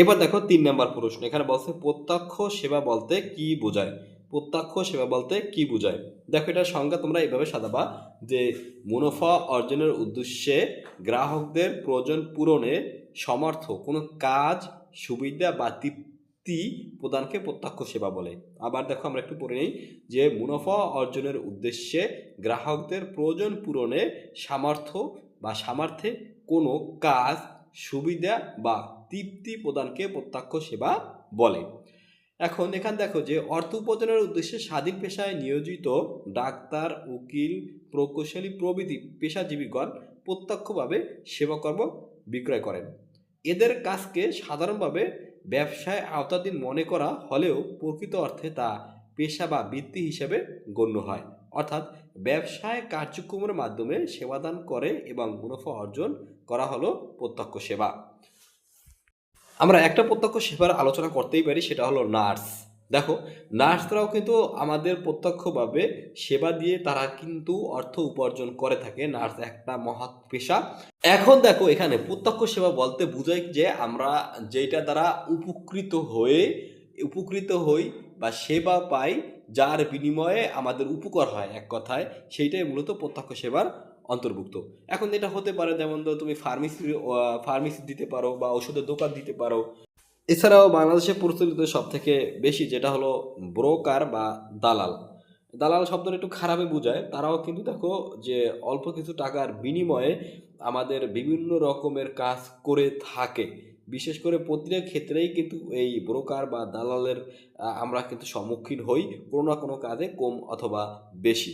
এবার দেখো তিন নাম্বার প্রশ্ন। এখানে বলছে, প্রত্যক্ষ সেবা বলতে কি বোঝায়? প্রত্যক্ষ সেবা বলতে কি বোঝায়? দেখো এটার সংজ্ঞা তোমরা এইভাবে সাজাবা যে মুনাফা অর্জনের উদ্দেশ্যে গ্রাহকদের প্রয়োজন পূরণে সমর্থ কোনো কাজ, সুবিধা বা তৃপ্তি প্রদানকে প্রত্যক্ষ সেবা বলে। আবার দেখো আমরা একটু পড়ে নিই যে মুনাফা অর্জনের উদ্দেশ্যে গ্রাহকদের প্রয়োজন পূরণে সামর্থ্য বা সামর্থ্যে কোনো কাজ সুবিধা বা তৃপ্তি প্রদানকে প্রত্যক্ষ সেবা বলে। এখন এখান দেখো যে অর্থ উপার্জনের উদ্দেশ্যে স্বাধীন পেশায় নিয়োজিত ডাক্তার, উকিল, প্রকৌশলী প্রভৃতি পেশাজীবীগণ প্রত্যক্ষভাবে সেবাকর্ম বিক্রয় করেন। এদের কাজকে সাধারণভাবে ব্যবসায় আওতাধীন মনে করা হলেও প্রকৃত অর্থে তা পেশা বা বৃত্তি হিসেবে গণ্য হয়। অর্থাৎ ব্যবসায় কার্যক্রমের মাধ্যমে সেবাদান করে এবং মুনাফা অর্জন করা হলো প্রত্যক্ষ সেবা। আমরা একটা প্রত্যক্ষ সেবার আলোচনা করতেই পারি, সেটা হলো নার্স। দেখো, নার্সরাও কিন্তু আমাদের প্রত্যক্ষভাবে সেবা দিয়ে তারা কিন্তু অর্থ উপার্জন করে থাকে। নার্স একটা মহৎ পেশা। এখন দেখো, এখানে প্রত্যক্ষ সেবা বলতে বোঝায় যে আমরা যেটা দ্বারা উপকৃত হয়ে, উপকৃত হই বা সেবা পাই যার বিনিময়ে আমাদের উপকার হয় এক কথায়, সেইটাই মূলত প্রত্যক্ষ সেবার অন্তর্ভুক্ত। এখন এটা হতে পারে যেমন ধরো তুমি ফার্মেসি ফার্মেসি দিতে পারো বা ওষুধের দোকান দিতে পারো। এছাড়াও বাংলাদেশে প্রচলিত সব থেকে বেশি যেটা হলো ব্রোকার বা দালাল। দালাল শব্দটা একটু খারাপে বোঝায়। তারাও কিন্তু দেখো যে অল্প কিছু টাকার বিনিময়ে আমাদের বিভিন্ন রকমের কাজ করে থাকে। বিশেষ করে প্রতিটা ক্ষেত্রেই কিন্তু এই ব্রোকার বা দালালের আমরা কিন্তু সম্মুখীন হই কোনো না কোনো কাজে কম অথবা বেশি।